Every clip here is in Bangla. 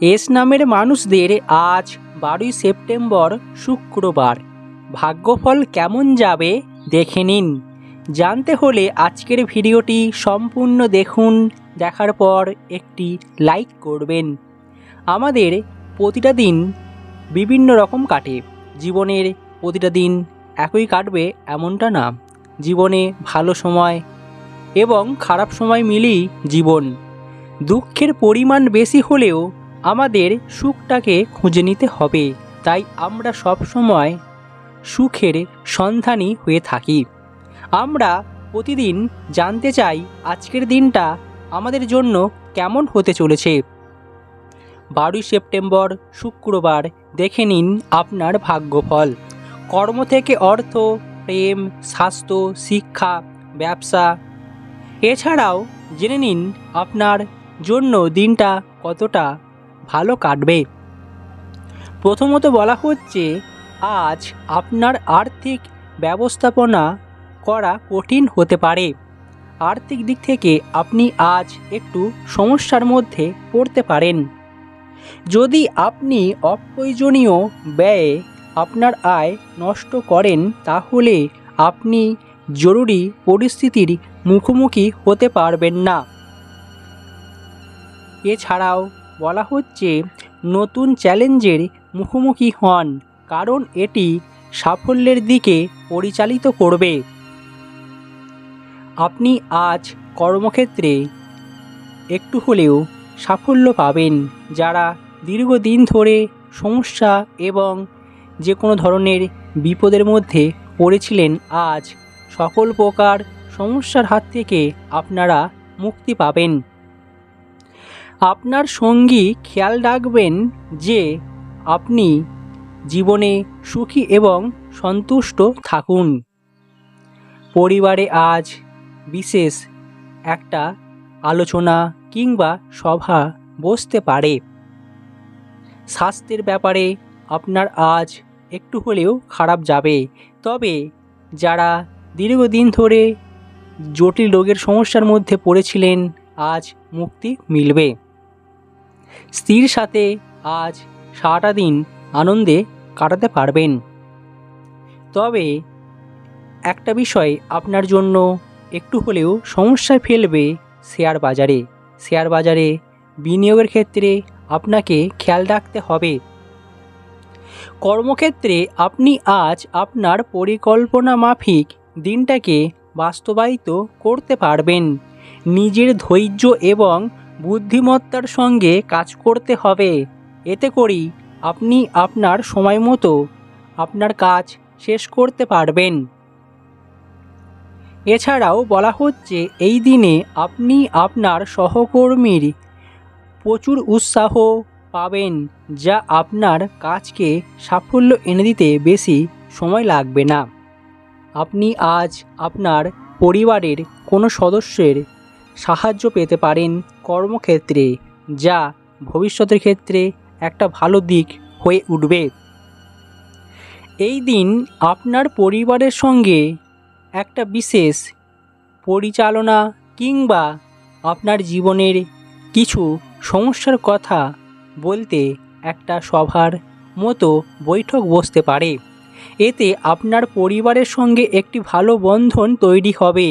এস নামের মানুষদের আজ বারোই সেপ্টেম্বর শুক্রবার। ভাগ্যফল কেমন যাবে দেখে নিন। জানতে হলে আজকের ভিডিওটি সম্পূর্ণ দেখুন, দেখার পর একটি লাইক করবেন। আমাদের প্রতিটা দিন বিভিন্ন রকম কাটে। জীবনের প্রতিটা দিন একই কাটবে এমনটা না। জীবনে ভালো সময় এবং খারাপ সময় মিলিয়ে জীবন। দুঃখের পরিমাণ বেশি হলেও আমাদের সুখটাকে খুঁজে নিতে হবে, তাই আমরা সব সময় সুখের সন্ধানী হয়ে থাকি। আমরা প্রতিদিন জানতে চাই আজকের দিনটা আমাদের জন্য কেমন হতে চলেছে। বারোই সেপ্টেম্বর, শুক্রবার, দেখে নিন আপনার ভাগ্যফল। কর্ম থেকে অর্থ, প্রেম, স্বাস্থ্য, শিক্ষা, ব্যবসা। এছাড়াও জেনে নিন আপনার জন্য দিনটা কতটা ভালো কাটবে। প্রথমত বলা হচ্ছে, আজ আপনার আর্থিক ব্যবস্থাপনা করা কঠিন হতে পারে। আর্থিক দিক থেকে আপনি আজ একটু সমস্যার মধ্যে পড়তে পারেন। যদি আপনি অপ্রয়োজনীয় ব্যয়ে আপনার আয় নষ্ট করেন, তাহলে আপনি জরুরি পরিস্থিতির মুখোমুখি হতে পারবেন না। এছাড়াও বলা হচ্ছে নতুন চ্যালেঞ্জের মুখোমুখি হন, কারণ এটি সাফল্যের দিকে পরিচালিত করবে। আপনি আজ কর্মক্ষেত্রে একটু হলেও সাফল্য পাবেন, যারা দীর্ঘদিন ধরে সমস্যা এবং যে কোনো ধরনের বিপদের মধ্যে পড়েছিলেন, আজ সকল প্রকার সমস্যার হাত থেকে আপনারা মুক্তি পাবেন। আপনার সঙ্গী খেয়াল রাখবেন যে আপনি জীবনে সুখী এবং সন্তুষ্ট থাকুন। পরিবারে আজ বিশেষ একটা আলোচনা কিংবা সভা বসতে পারে। স্বাস্থ্যের ব্যাপারে আপনার আজ একটু হলেও খারাপ যাবে। তবে যারা দীর্ঘদিন ধরে জটিল রোগের সমস্যার মধ্যে পড়েছিলেন, আজ মুক্তি মিলবে। স্ত্রীর সাথে আজ সারাটা দিন আনন্দে কাটাতে পারবেন। তবে একটা বিষয় আপনার জন্য একটু হলেও সমস্যায় ফেলবে শেয়ার বাজারে। শেয়ার বাজারে বিনিয়োগের ক্ষেত্রে আপনাকে খেয়াল রাখতে হবে। কর্মক্ষেত্রে আপনি আজ আপনার পরিকল্পনা মাফিক দিনটাকে বাস্তবায়িত করতে পারবেন। নিজের ধৈর্য এবং বুদ্ধিমত্তার সঙ্গে কাজ করতে হবে। এতে করেই আপনি আপনার সময় মতো আপনার কাজ শেষ করতে পারবেন। এছাড়াও বলা হচ্ছে, এই দিনে আপনি আপনার সহকর্মীর প্রচুর উৎসাহ পাবেন, যা আপনার কাজকে সাফল্য এনে দিতে বেশি সময় লাগবে না। আপনি আজ আপনার পরিবারের কোনো সদস্যের সাহায্য পেতে পারেন কর্মক্ষেত্রে যা ভবিষ্যতের ক্ষেত্রে একটা ভালো দিক হয়ে উঠবে। এই দিন আপনার পরিবারের সঙ্গে একটা বিশেষ পরিচালনা কিংবা আপনার জীবনের কিছু সমস্যার কথা বলতে একটা সভার মতো বৈঠক বসতে পারে। এতে আপনার পরিবারের সঙ্গে একটি ভালো বন্ধন তৈরি হবে।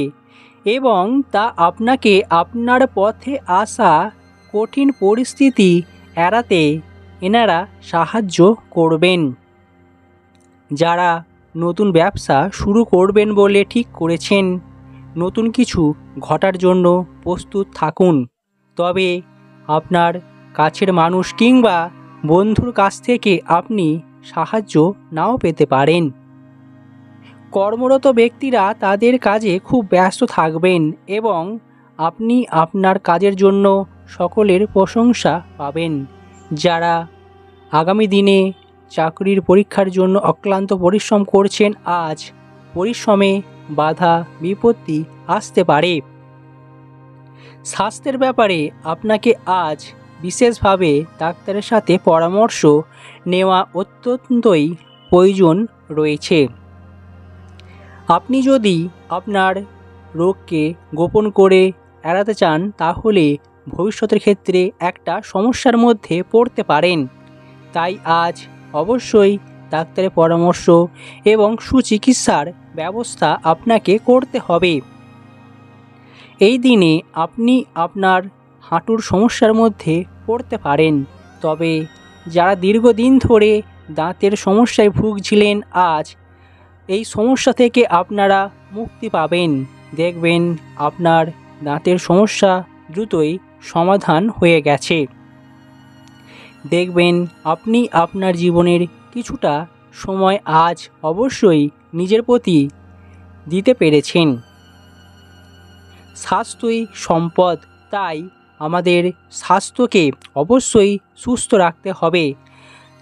এবং তা আপনাকে আপনার পথে আসা কঠিন পরিস্থিতি এড়াতে এনারা সাহায্য করবেন। যারা নতুন ব্যবসা শুরু করবেন বলে ঠিক করেছেন, নতুন কিছু ঘটার জন্য প্রস্তুত থাকুন। তবে আপনার কাছের মানুষ কিংবা বন্ধুর কাছ থেকে আপনি সাহায্য নাও পেতে পারেন। কর্মরত ব্যক্তিরা তাদের কাজে খুব ব্যস্ত থাকবেন এবং আপনি আপনার কাজের জন্য সকলের প্রশংসা পাবেন। যারা আগামী দিনে চাকরির পরীক্ষার জন্য অক্লান্ত পরিশ্রম করছেন, আজ পরিশ্রমে বাধা, বিপত্তি আসতে পারে। স্বাস্থ্যের ব্যাপারে আপনাকে আজ বিশেষভাবে ডাক্তারের সাথে পরামর্শ নেওয়া অত্যন্তই প্রয়োজন রয়েছে। আপনি যদি আপনার রোগকে গোপন করে এড়াতে চান, তাহলে ভবিষ্যতের ক্ষেত্রে একটা সমস্যার মধ্যে পড়তে পারেন। তাই আজ অবশ্যই ডাক্তারের পরামর্শ এবং সুচিকিৎসার ব্যবস্থা আপনাকে করতে হবে। এই দিনে আপনি আপনার হাঁটুর সমস্যার মধ্যে পড়তে পারেন। তবে যারা দীর্ঘদিন ধরে দাঁতের সমস্যায় ভুগছিলেন, আজ এই সমস্যা থেকে আপনারা মুক্তি পাবেন। দেখবেন আপনার দাঁতের সমস্যা দ্রুতই সমাধান হয়ে গেছে। দেখবেন আপনি আপনার জীবনের কিছুটা সময় আজ অবশ্যই নিজের প্রতি দিতে পেরেছেন। স্বাস্থ্যই সম্পদ, তাই আমাদের স্বাস্থ্যকে অবশ্যই সুস্থ রাখতে হবে।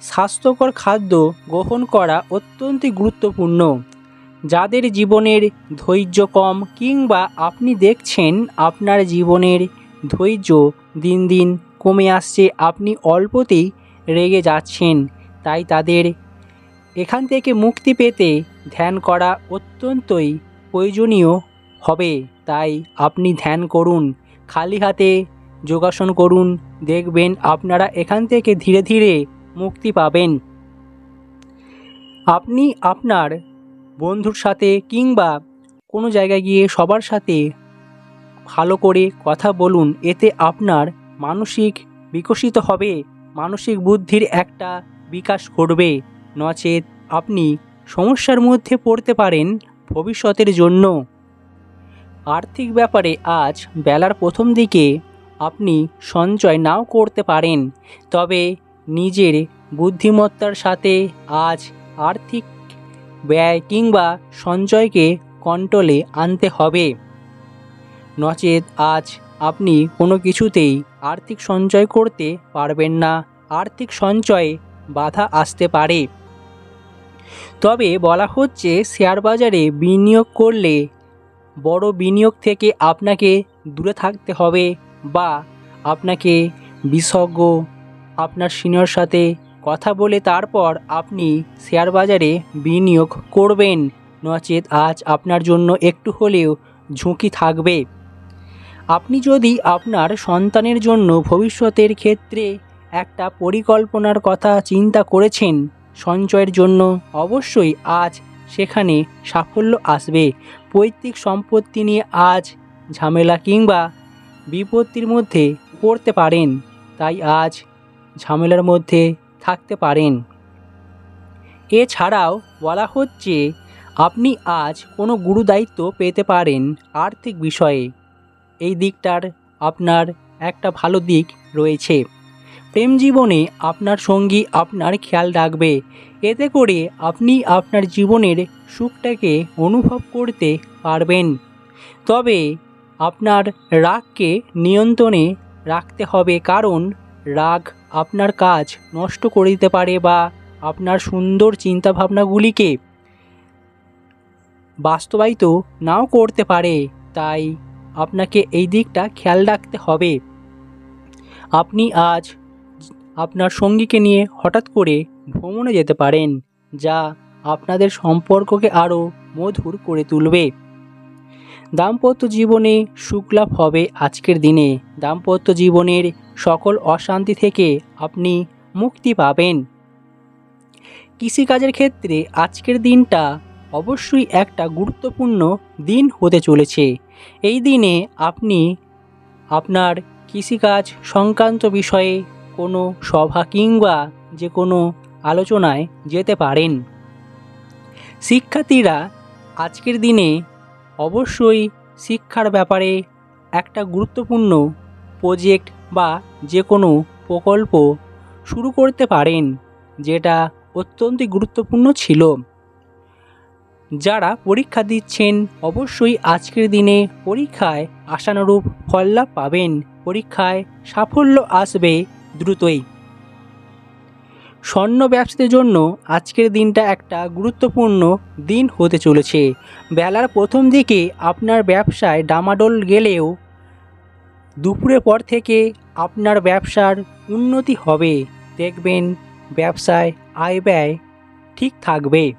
স্বাস্থ্যকর খাদ্য গ্রহণ করা অত্যন্ত গুরুত্বপূর্ণ। যাদের জীবনের ধৈর্য কম কিংবা আপনি দেখছেন আপনার জীবনের ধৈর্য দিন দিন কমে আসছে, আপনি অল্পতেই রেগে যাচ্ছেন, তাই তাদের এখান থেকে মুক্তি পেতে ধ্যান করা অত্যন্তই প্রয়োজনীয় হবে। তাই আপনি ধ্যান করুন, খালি হাতে যোগাসন করুন, দেখবেন আপনারা এখান থেকে ধীরে ধীরে মুক্তি পাবেন। আপনি আপনার বন্ধুর সাথে কিংবা কোনো জায়গায় গিয়ে সবার সাথে ভালো করে কথা বলুন, এতে আপনার মানসিক বিকশিত হবে, মানসিক বুদ্ধির একটা বিকাশ ঘটবে। নচেত আপনি সমস্যার মধ্যে পড়তে পারেন ভবিষ্যতের জন্য। আর্থিক ব্যাপারে আজ বেলার প্রথম দিকে আপনি সঞ্চয় নাও করতে পারেন, তবে নিজের বুদ্ধিমত্তার সাথে আজ আর্থিক ব্যয় কিংবা সঞ্চয়কে কন্ট্রোলে আনতে হবে। নচেত আজ আপনি কোনো কিছুতেই আর্থিক সঞ্চয় করতে পারবেন না। আর্থিক সঞ্চয়ে বাধা আসতে পারে। তবে বলা হচ্ছে, শেয়ার বাজারে বিনিয়োগ করলে বড় বিনিয়োগ থেকে আপনাকে দূরে থাকতে হবে বা আপনাকে বিশেষজ্ঞ আপনার সিনিয়র সাথে কথা বলে তারপর আপনি শেয়ার বাজারে বিনিয়োগ করবেন। নচেত আজ আপনার জন্য একটু হলেও ঝুঁকি থাকবে। আপনি যদি আপনার সন্তানের জন্য ভবিষ্যতের ক্ষেত্রে একটা পরিকল্পনার কথা চিন্তা করেছেন, সঞ্চয়ের জন্য অবশ্যই আজ সেখানে সাফল্য আসবে। পৈতৃক সম্পত্তি নিয়ে আজ ঝামেলা কিংবা বিপত্তির মধ্যে পড়তে পারেন। তাই আজ ঝামেলার মধ্যে থাকতে পারেন। এছাড়াও বলা হচ্ছে, আপনি আজ কোনো গুরুদায়িত্ব পেতে পারেন আর্থিক বিষয়ে। এই দিকটার আপনার একটা ভালো দিক রয়েছে। প্রেম জীবনে আপনার সঙ্গী আপনার খেয়াল রাখবে। এতে করে আপনি আপনার জীবনের সুখটাকে অনুভব করতে পারবেন। তবে আপনার রাগকে নিয়ন্ত্রণে রাখতে হবে, কারণ রাগ আপনার কাজ নষ্ট করে দিতে পারে বা আপনার সুন্দর চিন্তাভাবনাগুলিকে বাস্তবায়িত নাও করতে পারে, তাই আপনাকে এই দিকটা খেয়াল রাখতে হবে। আপনি আজ আপনার সঙ্গীকে নিয়ে হঠাৎ করে ভ্রমণে যেতে পারেন, যা আপনাদের সম্পর্ককে আরও মধুর করে তুলবে। দাম্পত্য জীবনে সুখলাভ হবে আজকের দিনে। দাম্পত্য জীবনের সকল অশান্তি থেকে আপনি মুক্তি পাবেন। কৃষিকাজের ক্ষেত্রে আজকের দিনটা অবশ্যই একটা গুরুত্বপূর্ণ দিন হতে চলেছে। এই দিনে আপনি আপনার কৃষিকাজ সংক্রান্ত বিষয়ে কোনো সভা কিংবা যে কোনো আলোচনায় যেতে পারেন। শিক্ষার্থীরা আজকের দিনে অবশ্যই শিক্ষার ব্যাপারে একটা গুরুত্বপূর্ণ প্রজেক্ট বা যে কোনো প্রকল্প শুরু করতে পারেন, যেটা অত্যন্ত গুরুত্বপূর্ণ ছিল। যারা পরীক্ষা দিচ্ছেন, অবশ্যই আজকের দিনে পরীক্ষায় আশানুরূপ ফললাভ পাবেন। পরীক্ষায় সাফল্য আসবে দ্রুতই। স্বর্ণ ব্যবসাদের জন্য আজকের দিনটা একটা গুরুত্বপূর্ণ দিন হতে চলেছে। বেলার প্রথম দিকে আপনার ব্যবসায় ডামাডোল গেলেও দুপুরের পর থেকে আপনার ব্যবসার উন্নতি হবে। দেখবেন ব্যবসায় আয় ব্যয় ঠিক থাকবে।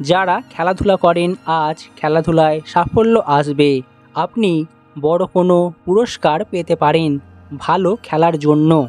যারা খেলাধুলা করেন, আজ খেলাধুলায় সাফল্য আসবে। আপনি বড় কোনো পুরস্কার পেতে পারেন ভালো খেলার জন্য।